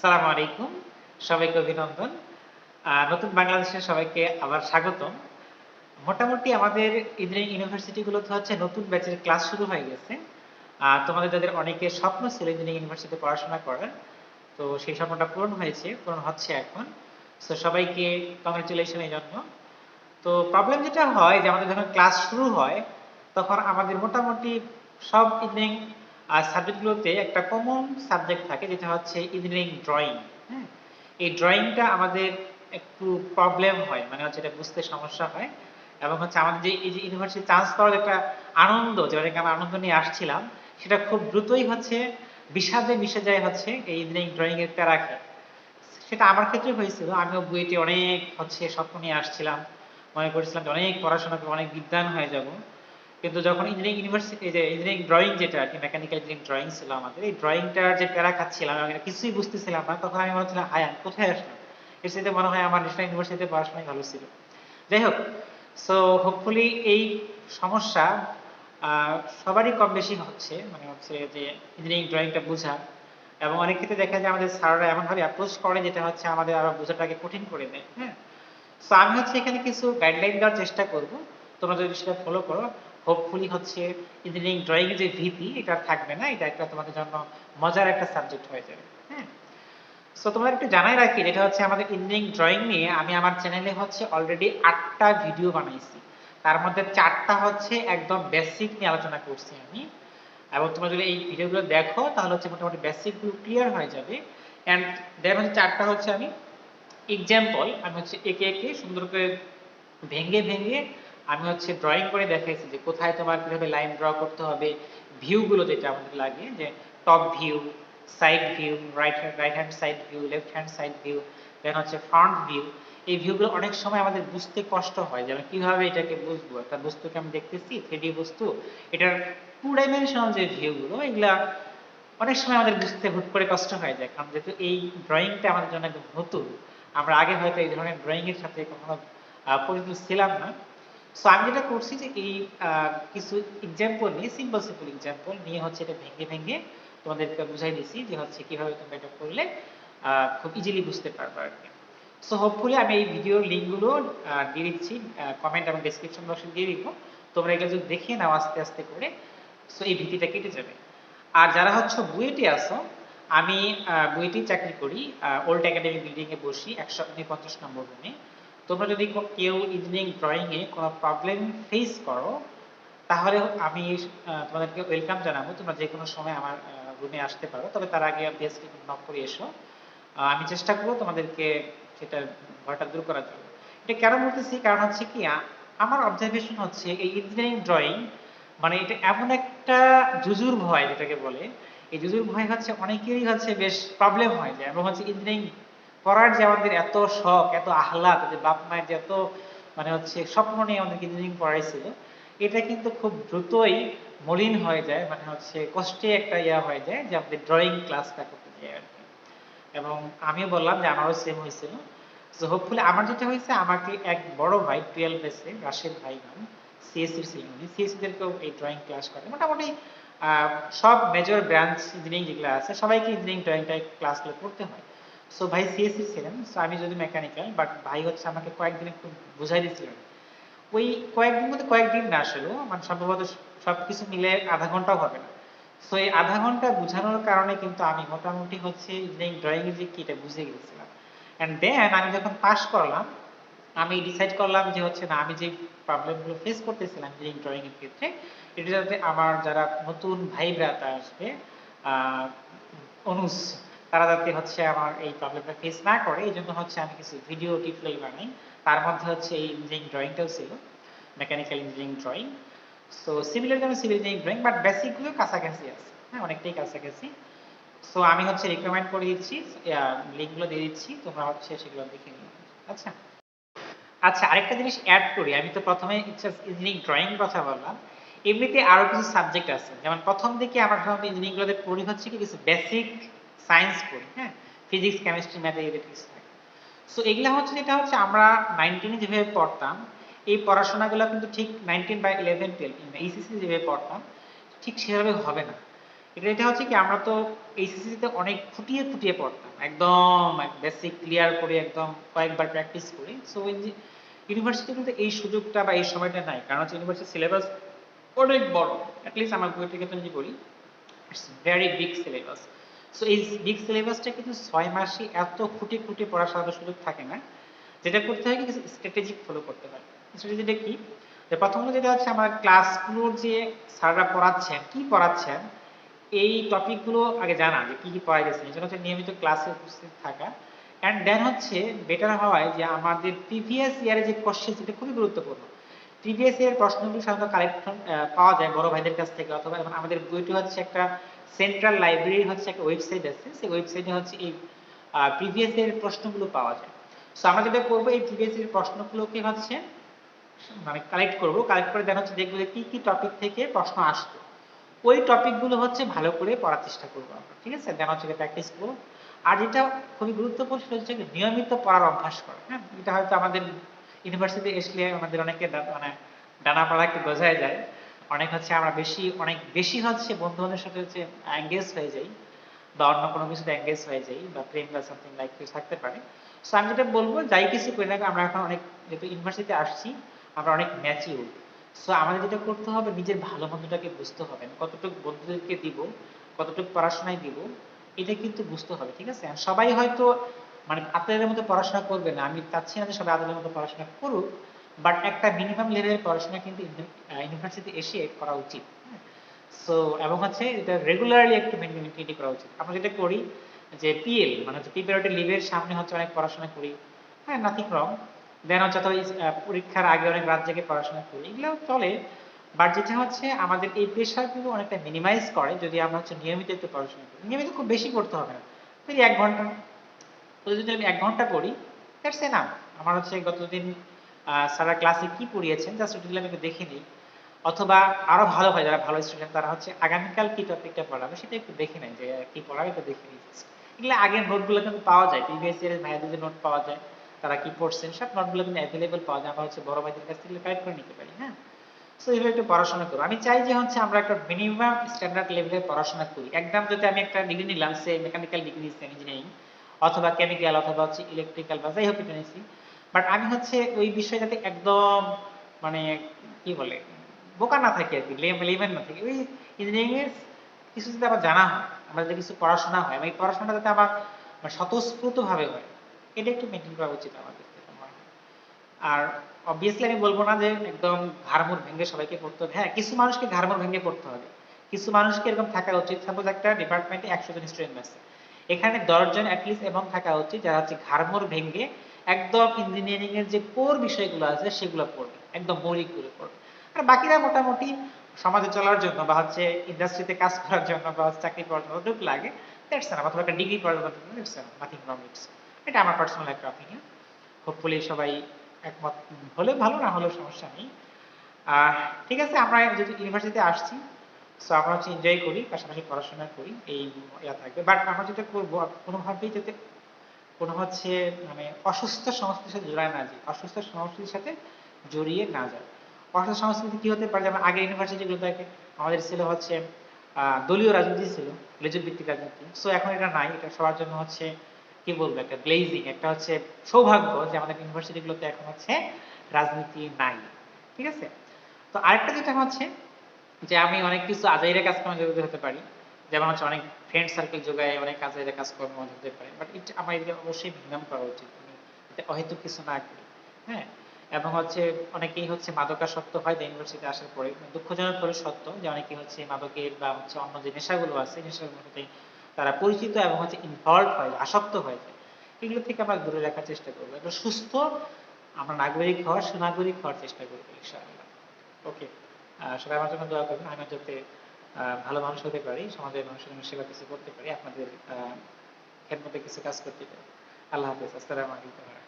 সালাম আলাইকুম, সবাইকে অভিনন্দন। নতুন বাংলাদেশের সবাইকে আবার স্বাগতম। মোটামুটি আমাদের ইঞ্জিনিয়ারিং ইউনিভার্সিটিগুলোতে হচ্ছে নতুন ব্যাচের ক্লাস শুরু হয়ে গেছে। আর তোমাদের যাদের অনেকে স্বপ্ন ছিল ইঞ্জিনিয়ারিং ইউনিভার্সিটিতে পড়াশোনা করার, তো সেই স্বপ্নটা পূরণ হয়েছে, পূরণ হচ্ছে এখন। তো সবাইকে কংগ্রেচুলেশন এই জন্য। তো প্রবলেম যেটা হয় যে আমাদের যখন ক্লাস শুরু হয়, তখন আমাদের মোটামুটি সব ইঞ্জিনিয়ারিং সাবজেক্টগুলোতে একটা কমন সাবজেক্ট থাকে, যেটা হচ্ছে ইঞ্জিনিয়ারিং ড্রয়িং হ্যাঁ? এই ড্রয়িংটা আমাদের একটু প্রবলেম হয় মানে হচ্ছে এটা বুঝতে সমস্যা হয়। এবং হচ্ছে আমাদের যে, এই যে ইউনিভার্সিটি চান্স পাওয়ার একটা আনন্দ যেটাকে আমরা আনন্দ নিয়ে আসছিলাম, সেটা খুব দ্রুতই হচ্ছে বিষাদে মিশে যায় হচ্ছে এই ইঞ্জিনিয়ারিং ড্রয়িং এর প্যারাকে সেটা আমার ক্ষেত্রে হয়েছিল, আমিও বুয়েটে অনেক হচ্ছে স্বপ্ন নিয়ে আসছিলাম, মনে করেছিলাম যে অনেক পড়াশোনা করে অনেক বিদ্যান হয়ে যাব। কিন্তু যখন ইঞ্জিনিয়ারিং ইউনিভার্সিটি যে ইঞ্জিনিয়ারিং ড্রয়িং যেটা আর কি মেকানিক্যাল ইঞ্জিনিয়ারিং ড্রয়িং ছিল আমাদের, এই ড্রয়িংটার যে প্যারা খাচ্ছিলাম এটা কিছুই বুঝতেছিলাম না, তখন আমি হচ্ছিলাম হায়, আমি কোথায় আসলাম? এর সাথে মনে হয় আমার ন্যাশনাল ইউনিভার্সিটিতে পড়াশোনাই ভালো ছিল। যাই হোক সো হোপফুলি এই সমস্যা সবারই কম বেশি হচ্ছে মানে হচ্ছে যে ইঞ্জিনিয়ারিং ড্রয়িংটা বোঝা। এবং অনেক ক্ষেত্রে দেখা যায় আমাদের স্যাররা এমনভাবে অ্যাপ্রোচ করে যেটা হচ্ছে আমাদের আরও বোঝাটাকে কঠিন করে দেয় হ্যাঁ? সো আমি হচ্ছে এখানে কিছু গাইডলাইন দেওয়ার চেষ্টা করব, তোমরা যদি সেটা ফলো করো। হোপফুলি হচ্ছে ইঞ্জিনিয়ারিং ড্রয়িং যে ভীতি, এটা থাকবে না, এটা একটা তোমাদের জন্য মজার একটা সাবজেক্ট হয়ে যাবে হ্যাঁ? সো তোমরা একটু জানাই রাখি যেটা হচ্ছে আমাদের ইঞ্জিনিয়ারিং ড্রয়িং নিয়ে আমি আমার চ্যানেলে হচ্ছে অলরেডি আটটা ভিডিও বানাইছি। তার মধ্যে চারটা হচ্ছে একদম বেসিক নিয়ে আলোচনা করছি আমি। এবং তোমরা যদি এই ভিডিওগুলো দেখো, তাহলে হচ্ছে মোটামুটি বেসিকগুলো ক্লিয়ার হয়ে যাবে। এন্ড দেন হচ্ছে চারটা হচ্ছে আমি এক্সাম্পল আমি হচ্ছে একে একে সুন্দর করে ভেঙে ভেঙে আমি হচ্ছে ড্রয়িং করে দেখাইছি যে কোথায় তোমার কীভাবে লাইন ড্র করতে হবে ভিউগুলো যেটা আমাদের লাগে, যে top view side view right right hand side view left hand side view then হচ্ছে ফ্রন্ট ভিউ এই ভিউগুলো অনেক সময় আমাদের বুঝতে কষ্ট হয় যেমন কীভাবে এটাকে বুঝব? একটা বস্তুকে আমি দেখতেছি থ্রি বস্তু, এটার টু ডাইমেনশনাল যে ভিউগুলো এগুলা অনেক সময় আমাদের বুঝতে হুট করে কষ্ট হয়ে যায়। কারণ যেহেতু এই ড্রয়িংটা আমাদের জন্য একদম নতুন, আমরা আগে হয়তো এই ধরনের ড্রয়িং এর সাথে কখনো পরিচিত ছিলাম না। সো আমি যেটা করছি যে এই কিছু এক্সাম্পল নিয়ে সিম্পল সিম্পল এক্সাম্পল নিয়ে হচ্ছে এটা ভেঙে ভেঙে তোমাদেরকে বুঝাই দিছি যে হচ্ছে কীভাবে তোমরা এটা করলে খুব ইজিলি বুঝতে পারবে আর কি। সো হোপফুলি আমি এই ভিডিওর লিঙ্কগুলো দিয়ে দিচ্ছি কমেন্ট এবং ডেসক্রিপশন বক্সে দিয়ে দিব। তোমরা এগুলো যদি দেখে নাও আস্তে আস্তে করে সো এই ভীতিটা কেটে যাবে। আর যারা হচ্ছে বুয়েটে আসো আমি বুয়েটে চাকরি করি ওল্ড একাডেমি বিল্ডিং এ বসি, একশো উনপঞ্চাশ নম্বর রুমে তোমরা যদি কেউ ইঞ্জিনিয়ারিং এ কোনো প্রবলেম ফেস করো, তাহলে আমি তোমাদেরকে ওয়েলকাম জানাব। তোমরা যে কোনো সময় আমার রুমে আসতে পারো। তবে তার আগে বেসকে নক করে এসো। আমি চেষ্টা করব তোমাদেরকে সেটা ভয়টা দূর করার জন্য। এটা কেন বলতেছি? কারণ হচ্ছে কি আমার অবজারভেশন হচ্ছে এই ইঞ্জিনিয়ারিং ড্রয়িং মানে এটা এমন একটা জুজুর ভয়, যেটাকে বলে। এই জুজুর ভয় হচ্ছে, অনেকেরই হচ্ছে বেশ প্রবলেম হয় যায় এবং হচ্ছে ইঞ্জিনিয়ারিং পড়ার যে আমাদের এত শখ, এত আহ্লাদ যে বাপ মায়ের যে এত মানে হচ্ছে স্বপ্ন নিয়ে আমাদেরকে ইঞ্জিনিয়ারিং পড়াইছিল, এটা কিন্তু খুব দ্রুতই মলিন হয়ে যায় মানে হচ্ছে কষ্টে একটা ইয়া হয়ে যায় যে আমাদের ড্রয়িং ক্লাসটা করতে যাই আর কি। এবং আমিও বললাম যে আমারও সেম হয়েছিল। সো হোপফুলি আমার যেটা হয়েছে, আমাকে এক বড় ভাই টুয়েলভ এসে রাশেদ ভাই নাম সিএসসির ছিলেন উনি। সিএসসি দেরকেও এই ড্রয়িং ক্লাস করে। মোটামুটি সব মেজর ব্রাঞ্চ ইঞ্জিনিয়ারিং যেগুলো আছে, সবাইকে ইঞ্জিনিয়ারিং ড্রয়িংটা ক্লাসগুলো করতে হয়। সো ভাই সিএসসি ছিলেন সো আমি যদি মেকানিক্যাল বাট ভাই হচ্ছে আমাকে কয়েকদিন একটু বুঝাই দিয়েছিলেন। ওই কয়েকদিন মধ্যে কয়েকদিন না আসলেও মানে সম্ভবত সবকিছু মিলে আধা ঘন্টাও হবে না। সো এই আধা ঘণ্টা বোঝানোর কারণে কিন্তু আমি মোটামুটি হচ্ছে ইঞ্জিনিয়ারিং ড্রয়িং যে কি এটা বুঝে গেছিলাম। এন্ড দেন আমি যখন পাশ করলাম, আমি ডিসাইড করলাম যে হচ্ছে না, আমি যে প্রবলেমগুলো ফেস করতেছিলাম ইঞ্জিনিয়ারিং ড্রয়িং এর ক্ষেত্রে, এটা যাতে আমার যারা নতুন ভাই ব্রাতা আসবে অনুজ তারা যাতে হচ্ছে আমার এই প্রবলেমটা ফেস না করে এই জন্য হচ্ছে আমি কিছু ভিডিও টিউটোরিয়াল বানাই। তার মধ্যে হচ্ছে এই ইঞ্জিনিয়ারিং ড্রয়িংটাও ছিল mechanical engineering drawing so similar যেন সিভিল ইঞ্জিনিয়ারিং ড্রয়িং বাট বেসিকগুলো কাছাকাছি আছে। হ্যাঁ অনেকটাই কাছাকাছি। সো আমি হচ্ছে রিকমেন্ড করে দিচ্ছি লিঙ্কগুলো দিয়ে দিচ্ছি, তোমরা হচ্ছে সেগুলো দেখে নিও। আচ্ছা। আচ্ছা আরেকটা জিনিস অ্যাড করি। আমি তো প্রথমে ইঞ্জিনিয়ারিং ড্রয়িং কথা বললাম। এমনিতে আরও কিছু সাবজেক্ট আছে। যেমন প্রথম দিকে আমার ইঞ্জিনিয়ারিং গুলোতে পড়ি হচ্ছে কি কিছু বেসিক সায়েন্স পড়ি হ্যাঁ? ফিজিক্স কেমিস্ট্রি ম্যাথ এগুলো কিছু থাকে সো এগুলা হচ্ছে যেটা হচ্ছে আমরা নাইনটিনে যেভাবে পড়তাম, এই পড়াশোনাগুলো কিন্তু ঠিক নাইনটিন বা ইলেভেন টুয়েলভ এইচএসসি যেভাবে পড়তাম, ঠিক সেভাবে হবে না। এটা এটা হচ্ছে কি, আমরা তো এইচএসসি তে অনেক ফুটিয়ে ফুটিয়ে পড়তাম, একদম বেসিক ক্লিয়ার করে একদম কয়েকবার প্র্যাকটিস করি। সো ইউনিভার্সিটি কিন্তু এই সুযোগটা বা এই সময়টা নাই, কারণ হচ্ছে ইউনিভার্সিটি সিলেবাস অনেক বড় অ্যাটলিস্ট আমার বই থেকে তো যদি বলি it's very big syllabus so এই বিগ সিলেবাসটা কিন্তু ছয় মাসে এত খুঁটি খুঁটি পড়ার সাধারণ সুযোগ থাকে না। যেটা করতে হয় কিছু স্ট্র্যাটেজিক ফলো করতে হয়। স্ট্র্যাটেজিটা কি? যে প্রথমত যেটা হচ্ছে, আমার ক্লাসগুলোর যে স্যাররা পড়াচ্ছেন, কি পড়াচ্ছেন, এই টপিকগুলো আগে জানা যে কি কি পড়াই যাচ্ছে এই জন্য হচ্ছে নিয়মিত ক্লাসে উপস্থিত থাকা। অ্যান্ড দেন হচ্ছে বেটার হওয়ায় যে আমাদের প্রিভিয়াস ইয়ারে যে কোশ্চেন সেটা খুবই গুরুত্বপূর্ণ। প্রিভিয়াস ইয়ার প্রশ্নগুলো সাধারণত কালেকশন পাওয়া যায় বড় ভাইদের কাছ থেকে অথবা এবং আমাদের বইটি হচ্ছে একটা সেন্ট্রাল লাইব্রেরি হচ্ছে একটা ওয়েবসাইট আছে। সেই ওয়েবসাইটে হচ্ছে এই প্রিভিয়াস ইয়ারের প্রশ্নগুলো পাওয়া যায়। সো আমরা যেটা করব, এই প্রিভিয়াস ইয়ারের প্রশ্নগুলোকে হচ্ছে মানে কালেক্ট করব। কালেক্ট করে দেন হচ্ছে দেখব যে কি কি টপিক থেকে প্রশ্ন আসতো ওই টপিকগুলো হচ্ছে ভালো করে পড়ার চেষ্টা করব আমরা, ঠিক আছে? দেন হচ্ছে প্র্যাকটিস করব। আর যেটা খুবই গুরুত্বপূর্ণ সেটা হচ্ছে নিয়মিত পড়ার অভ্যাস করা হ্যাঁ? এটা হয়তো আমাদের ইউনিভার্সিটি আসলে আমাদের অনেকে মানে ডানা পাড়া একটু বোঝায় যায়। অনেক হচ্ছে আমরা বেশি, অনেক বেশি হচ্ছে বন্ধু বান্ধবের সাথে হচ্ছে এঙ্গেজ হয়ে যাই বা অন্য কোনো কিছুতে এঙ্গেজ হয়ে যাই বা প্রেম বা সামথিং লাইক কিছু থাকতে পারে। সো আমি যেটা বলব, যাই কিছু করি না আমরা এখন অনেক যেহেতু ইউনিভার্সিটিতে আসছি, আমরা অনেক ম্যাচিউর সো আমাদের যেটা করতে হবে, নিজের ভালো মন্দটাকে বুঝতে হবে। কতটুকু বন্ধুদেরকে দিব, কতটুকু পড়াশোনায় দিব, এটা কিন্তু বুঝতে হবে, ঠিক আছে? সবাই হয়তো মানে আপনাদের মতো পড়াশোনা করবে না। আমি চাচ্ছি না যে সবাই আপনাদের মতো পড়াশোনা করুক বাট একটা মিনিমাম লেভেলের পড়াশোনা কিন্তু ইউনিভার্সিটি এসে করা উচিত। সো এবং হচ্ছে এটা রেগুলারলি একটু মেনটেন করা উচিত। আমরা যেটা করি যে পিএল মানে হচ্ছে প্রিপারেটরি লিভের সামনে হচ্ছে অনেক পড়াশোনা করি। হ্যাঁ নাথিং রং দেন হচ্ছে পরীক্ষার আগে অনেক রাত জেগে পড়াশোনা করি। এগুলো চলে। বাট যেটা হচ্ছে আমাদের এই প্রেশারগুলো অনেকটা মিনিমাইজ করে যদি আমরা হচ্ছে নিয়মিত একটু পড়াশোনা করি। নিয়মিত খুব বেশি করতে হবে না। এক ঘণ্টা তো যদি আমি এক ঘণ্টা করি দ্যাটস না আমার হচ্ছে গতদিন স্যারা ক্লাসে কি পড়িয়েছেন জাস্ট ওটি আমি একটু দেখে নিই। অথবা আরও ভালো হয় যারা ভালো স্টুডেন্ট তারা হচ্ছে আগামীকাল কি টপিকটা পড়াবে, সেটা একটু দেখে নেয় যে কি পড়াবে, একটু দেখে নিই এগুলো আগের নোটগুলো কিন্তু পাওয়া যায় প্রিভিয়াস ইয়ারের ভাইয়াদের যে নোট পাওয়া যায়, তারা কি পড়ছেন, সব নোটগুলো কিন্তু অ্যাভেলেবল পাওয়া যায়। আমরা হচ্ছে বড় ভাইদের কাছ থেকে কালেক্ট করে নিতে পারি হ্যাঁ? সো এইভাবে একটু পড়াশোনা করো। আমি চাই যে হচ্ছে আমরা একটা মিনিমাম স্ট্যান্ডার্ড লেভেলে পড়াশোনা করি। একদম যদি আমি একটা ডিগ্রি নিলাম সে মেকানিক্যাল ডিগ্রি ইঞ্জিনিয়ারিং অথবা কেমিক্যাল অথবা হচ্ছে ইলেকট্রিক্যাল বা যাই হোক এটা বাট আমি হচ্ছে ওই বিষয়টাতে একদম মানে কি বলে, বোকা না থাকি আর কি লেভেল না থাকি। ওই ইঞ্জিনিয়ারিং এর কিছু যদি আমার জানা হয়, আমার যদি কিছু পড়াশোনা হয়, আমি পড়াশোনাটা যাতে আমার স্বতঃস্ফূর্ত ভাবে হয়, এটা একটু মেনটেন করা উচিত আমাদের আর অবভিয়াসলি আমি বলব না যে একদম ঘাড়মুড় ভেঙে সবাইকে পড়তে হবে। হ্যাঁ কিছু মানুষকে ঘাড়মুড় ভেঙে পড়তে হবে। কিছু মানুষকে এরকম থাকা উচিত। সাপোজ একটা ডিপার্টমেন্টে একশো জন স্টুডেন্ট আছে। এখানে দশজন অ্যাটলিস্ট এবং থাকা উচিত, যারা হচ্ছে ঘাড়মুড় ভেঙে একদম ইঞ্জিনিয়ারিং এর যে কোর বিষয়গুলো আছে, সেগুলো পড়বে, একদম মৌলিক করে পড়বে। আর বাকিরা মোটামুটি সমাজে চলার জন্য বা হচ্ছে ইন্ডাস্ট্রিতে কাজ করার জন্য বা চাকরি করার জন্য যতটুকু লাগে দ্যাটস না অথবা একটা ডিগ্রি করার জন্য দ্যাটস নাথিং রং ইটস এটা আমার পার্সোনাল একটা অপিনিয়ন হোপফুলি সবাই একমত, হলে ভালো, না হলেও সমস্যা নেই। ঠিক আছে, আমরা যদি ইউনিভার্সিটিতে আসছি সো আমরা হচ্ছে এনজয় করি, পাশাপাশি পড়াশোনা করি, এই ইয়া থাকবে। বাট আমরা যেটা করব, কোনোভাবেই যাতে কোনো হচ্ছে মানে অসুস্থ সংস্কৃতির সাথে জড়ায় না যায় অসুস্থ সংস্কৃতির সাথে জড়িয়ে না যায় অসুস্থ সংস্কৃতি হতে পারে? যেমন আগে থাকে, আমাদের ছিল হচ্ছে দলীয় রাজনীতি ছিল, লেজুর ভিত্তিক রাজনীতি। সো এখন এটা নাই, এটা সবার জন্য হচ্ছে, কি বলব, একটা গ্লেজিং একটা হচ্ছে সৌভাগ্য যে আমাদের ইউনিভার্সিটিগুলোতে এখন হচ্ছে রাজনীতি নাই। ঠিক আছে? তো আরেকটা যেটা হচ্ছে যে আমি অনেক কিছু আজাইরা কাজকর্মে জড়িত হতে পারি। যেমন হচ্ছে অনেক ফ্রেন্ড সার্কেল যোগায়, অনেক আজাইরা কাজকর্ম হতে পারে। বাট এটা আমার এদিকে অবশ্যই মিনিমাম করা উচিত। এতে অহেতুক কিছু না করি। হ্যাঁ? এবং হচ্ছে অনেকেই হচ্ছে মাদকাসক্ত হয় ইউনিভার্সিটি আসার পরে। দুঃখজনক করে সত্য যে অনেকেই হচ্ছে মাদকের বা হচ্ছে অন্য যে নেশাগুলো আছে নেশাগুলোর সাথে তারা পরিচিত এবং হচ্ছে ইনভলভ হয়, আসক্ত হয়ে যায়। এগুলো থেকে আমরা দূরে রাখার চেষ্টা করব। একটা সুস্থ, আমরা নাগরিক হওয়ার সুনাগরিক হওয়ার চেষ্টা করব, ইনশাআল্লাহ। ওকে সবাই আমার জন্য দোয়া করবেন। আমি যাতে ভালো মানুষ হতে পারি সমাজের মানুষের জন্য সেবা কিছু করতে পারি, আপনাদের খেদমতে কিছু কাজ করতে পারি। আল্লাহ হাফিজ। আসসালামু আলাইকুম।